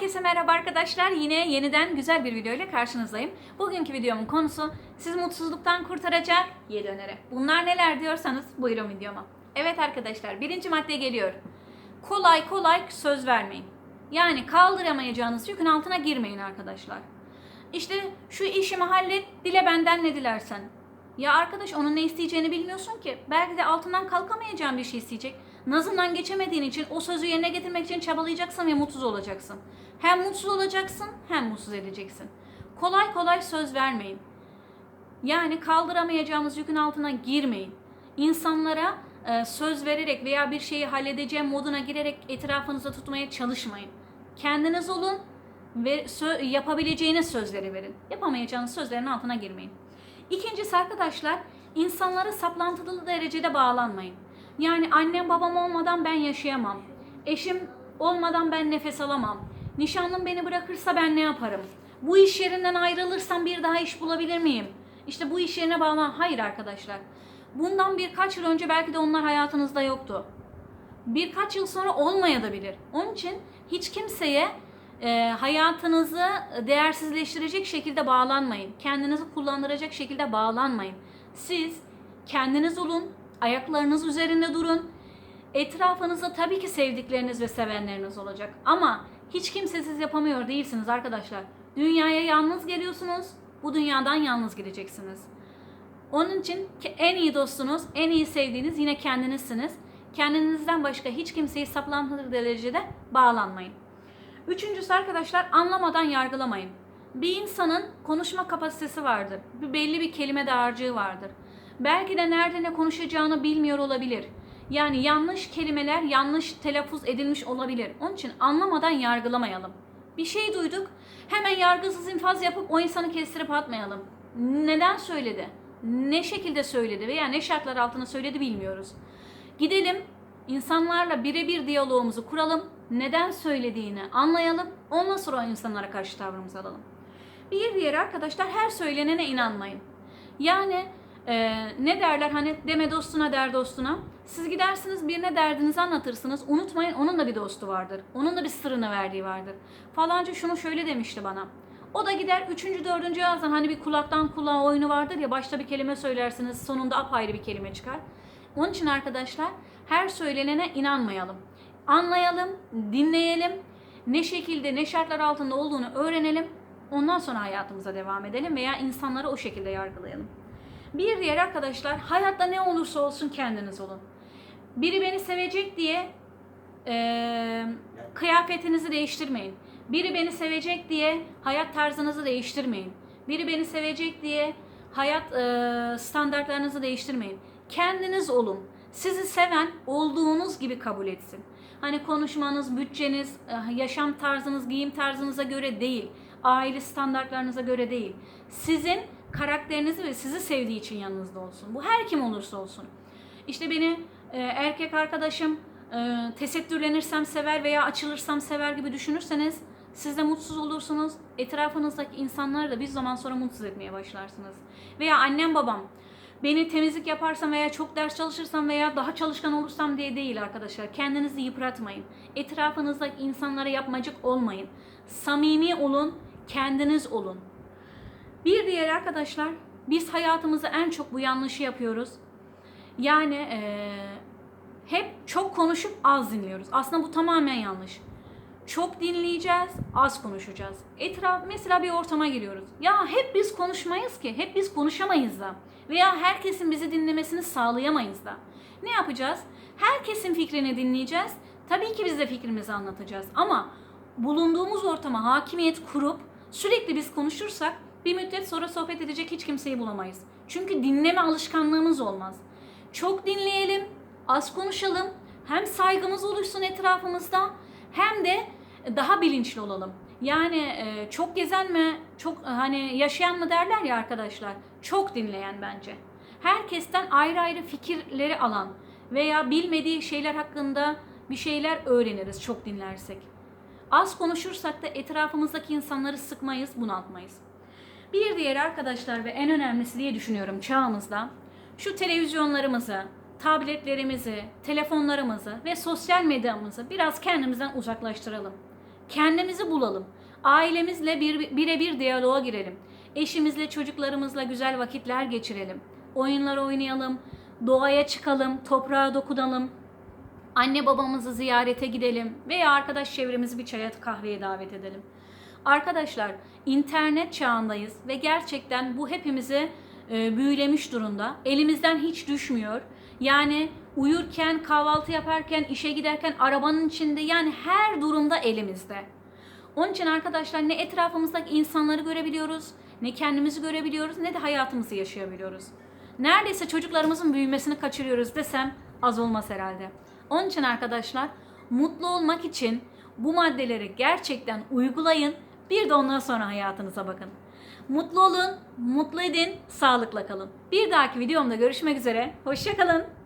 Herkese merhaba arkadaşlar. Yine yeniden güzel bir video ile karşınızdayım. Bugünkü videomun konusu sizi mutsuzluktan kurtaracak 7 öneri. Bunlar neler diyorsanız buyurun videoma. Evet arkadaşlar birinci madde geliyor. Kolay kolay söz vermeyin. Yani kaldıramayacağınız yükün altına girmeyin arkadaşlar. İşte şu işimi hallet, dile benden ne dilersen. Ya arkadaş onun ne isteyeceğini bilmiyorsun ki. Belki de altından kalkamayacağın bir şey isteyecek. Nazından geçemediğin için o sözü yerine getirmek için çabalayacaksın ve mutsuz olacaksın. Hem mutsuz olacaksın hem mutsuz edeceksin. Kolay kolay söz vermeyin. Yani kaldıramayacağımız yükün altına girmeyin. İnsanlara e, söz vererek veya bir şeyi halledeceğim moduna girerek etrafınıza tutmaya çalışmayın. Kendiniz olun ve sö- yapabileceğiniz sözleri verin. Yapamayacağınız sözlerin altına girmeyin. İkincisi arkadaşlar insanlara saplantılı derecede bağlanmayın. Yani annem babam olmadan ben yaşayamam. Eşim olmadan ben nefes alamam. Nişanlım beni bırakırsa ben ne yaparım? Bu iş yerinden ayrılırsam bir daha iş bulabilir miyim? İşte bu iş yerine bağlan. Hayır arkadaşlar. Bundan birkaç yıl önce belki de onlar hayatınızda yoktu. Birkaç yıl sonra olmayabilir. Onun için hiç kimseye e, hayatınızı değersizleştirecek şekilde bağlanmayın. Kendinizi kullandıracak şekilde bağlanmayın. Siz kendiniz olun, ayaklarınız üzerinde durun. Etrafınızda tabii ki sevdikleriniz ve sevenleriniz olacak. Ama hiç kimse siz yapamıyor değilsiniz arkadaşlar. Dünyaya yalnız geliyorsunuz. Bu dünyadan yalnız gideceksiniz. Onun için en iyi dostunuz, en iyi sevdiğiniz yine kendinizsiniz. Kendinizden başka hiç kimseyi saplantılı derecede bağlanmayın. Üçüncüsü arkadaşlar anlamadan yargılamayın. Bir insanın konuşma kapasitesi vardır. Bir belli bir kelime dağarcığı vardır. Belki de nerede ne konuşacağını bilmiyor olabilir. Yani yanlış kelimeler yanlış telaffuz edilmiş olabilir. Onun için anlamadan yargılamayalım. Bir şey duyduk, hemen yargısız infaz yapıp o insanı kestirip atmayalım. Neden söyledi? Ne şekilde söyledi veya ne şartlar altında söyledi bilmiyoruz. Gidelim, insanlarla birebir diyalogumuzu kuralım, neden söylediğini anlayalım, ondan sonra insanlara karşı tavrımızı alalım. Bir diğer arkadaşlar her söylenene inanmayın. Yani e, ne derler hani deme dostuna der dostuna. Siz gidersiniz birine derdinizi anlatırsınız. Unutmayın onun da bir dostu vardır. Onun da bir sırrını verdiği vardır. Falanca şunu şöyle demişti bana. O da gider üçüncü, dördüncü ağızdan hani bir kulaktan kulağa oyunu vardır ya başta bir kelime söylersiniz sonunda apayrı bir kelime çıkar. Onun için arkadaşlar her söylenene inanmayalım. Anlayalım, dinleyelim. Ne şekilde, ne şartlar altında olduğunu öğrenelim. Ondan sonra hayatımıza devam edelim veya insanları o şekilde yargılayalım. Bir diğer arkadaşlar hayatta ne olursa olsun kendiniz olun. Biri beni sevecek diye eee, kıyafetinizi değiştirmeyin. Biri beni sevecek diye hayat tarzınızı değiştirmeyin. Biri beni sevecek diye hayat eee, standartlarınızı değiştirmeyin. Kendiniz olun. Sizi seven olduğunuz gibi kabul etsin. Hani konuşmanız, bütçeniz, eh, yaşam tarzınız, giyim tarzınıza göre değil. Aile standartlarınıza göre değil. Sizin karakterinizi ve sizi sevdiği için yanınızda olsun. Bu her kim olursa olsun. İşte beni e, erkek arkadaşım e, tesettürlenirsem sever veya açılırsam sever gibi düşünürseniz siz de mutsuz olursunuz. Etrafınızdaki insanları da bir zaman sonra mutsuz etmeye başlarsınız. Veya annem babam beni temizlik yaparsam veya çok ders çalışırsam veya daha çalışkan olursam diye değil arkadaşlar. Kendinizi yıpratmayın. Etrafınızdaki insanlara yapmacık olmayın. Samimi olun, kendiniz olun. Bir diğer arkadaşlar, biz hayatımızda en çok bu yanlışı yapıyoruz. Yani eee, hep çok konuşup az dinliyoruz. Aslında bu tamamen yanlış. Çok dinleyeceğiz, az konuşacağız. Etraf mesela bir ortama giriyoruz. Ya hep biz konuşmayız ki, hep biz konuşamayız da. Veya herkesin bizi dinlemesini sağlayamayız da. Ne yapacağız? Herkesin fikrini dinleyeceğiz. Tabii ki biz de fikrimizi anlatacağız. Ama bulunduğumuz ortama hakimiyet kurup sürekli biz konuşursak bir müddet sonra sohbet edecek hiç kimseyi bulamayız. Çünkü dinleme alışkanlığımız olmaz. Çok dinleyelim, az konuşalım. Hem saygımız oluşsun etrafımızda hem de daha bilinçli olalım. Yani e, çok gezen mi, çok e, hani yaşayan mı derler ya arkadaşlar. Çok dinleyen bence. Herkesten ayrı ayrı fikirleri alan veya bilmediği şeyler hakkında bir şeyler öğreniriz çok dinlersek. Az konuşursak da etrafımızdaki insanları sıkmayız, bunaltmayız. Bir diğer arkadaşlar ve en önemlisi diye düşünüyorum çağımızda şu televizyonlarımızı, tabletlerimizi, telefonlarımızı ve sosyal medyamızı biraz kendimizden uzaklaştıralım. Kendimizi bulalım. Ailemizle bir, birebir diyaloğa girelim. Eşimizle, çocuklarımızla güzel vakitler geçirelim. Oyunlar oynayalım, doğaya çıkalım, toprağa dokunalım. Anne babamızı ziyarete gidelim veya arkadaş çevremizi bir çaya kahveye davet edelim. Arkadaşlar internet çağındayız ve gerçekten bu hepimizi e, büyülemiş durumda. Elimizden hiç düşmüyor. Yani uyurken, kahvaltı yaparken, işe giderken, arabanın içinde yani her durumda elimizde. Onun için arkadaşlar ne etrafımızdaki insanları görebiliyoruz, ne kendimizi görebiliyoruz, ne de hayatımızı yaşayabiliyoruz. Neredeyse çocuklarımızın büyümesini kaçırıyoruz desem az olmaz herhalde. Onun için arkadaşlar mutlu olmak için bu maddeleri gerçekten uygulayın. Bir de ondan sonra hayatınıza bakın. Mutlu olun, mutlu edin, sağlıkla kalın. Bir dahaki videomda görüşmek üzere. Hoşçakalın.